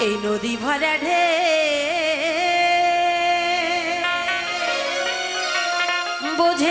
এই নদী ভরা ঢে বুঝে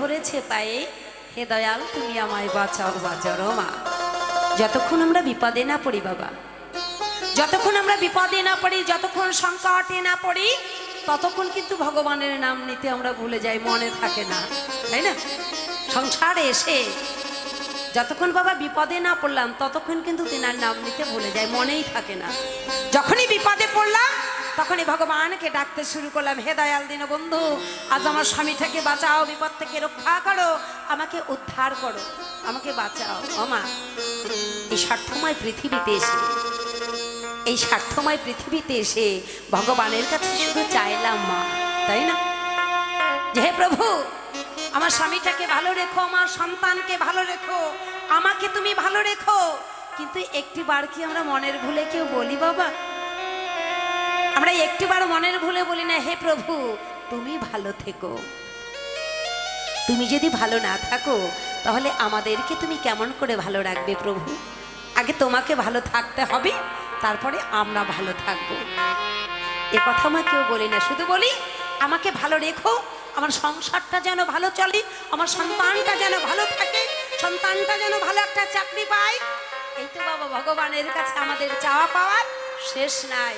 ধরেছে পায়ে হে দয়াল, তুমি আমায় বাঁচাও বাঁচাও মা। যতক্ষণ আমরা বিপদে না পড়ি, বাবা। যতক্ষণ আমরা বিপদে না পড়ি, যতক্ষণ সংকটে না পড়ি, ততক্ষণ কিন্তু ভগবানের নাম নিতে আমরা ভুলে যাই, মনে থাকে না। তাই না? সংসারে এসে যতক্ষণ বাবা বিপদে না পড়লাম, ততক্ষণ কিন্তু তেনার নাম নিতে ভুলে যায় মনেই থাকে না। যখনই বিপদে পড়লাম, তখনই ভগবানকে ডাকতে শুরু করলাম, হে দয়াল দিন বন্ধু, আজ আমার স্বামীটাকে বাঁচাও, বিপদ থেকে রক্ষা করো, আমাকে উদ্ধার করো, আমাকে বাঁচাও আমা এই স্বার্থময় পৃথিবীতে এসে, এই স্বার্থময় পৃথিবীতে এসে ভগবানের কাছে শুধু চাইলাম মা, তাই না? যে হে প্রভু আমার স্বামীটাকে ভালো রেখো, আমার সন্তানকে ভালো রেখো, আমাকে তুমি ভালো রেখো। কিন্তু একটি বার কি আমরা মনের ভুলে কেউ বলি, বাবা? আমরা একটি বার মনের ভুলে বলি না, হে প্রভু, তুমি ভালো থেকো। তুমি যদি ভালো না থাকো, তাহলে আমাদেরকে তুমি কেমন করে ভালো রাখবে প্রভু? আগে তোমাকে ভালো থাকতে হবে, তারপরে আমরা ভালো থাকব। এ কথা আমরা কেউ বলি না, শুধু বলি, আমাকে ভালো রেখো আমার সংসারটা যেন ভালো চলে, আমার সন্তানটা যেন ভালো থাকে, সন্তানটা যেন ভালো একটা চাকরি পায়। এই তো বাবা, ভগবানের কাছে আমাদের চাওয়া পাওয়ার শেষ নাই।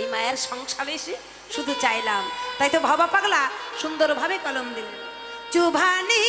এই মায়ের সংসারে এসে শুধু চাইলাম। তাই তো ভাবা পাগলা, সুন্দরভাবে কলম দিলেন। চুভানি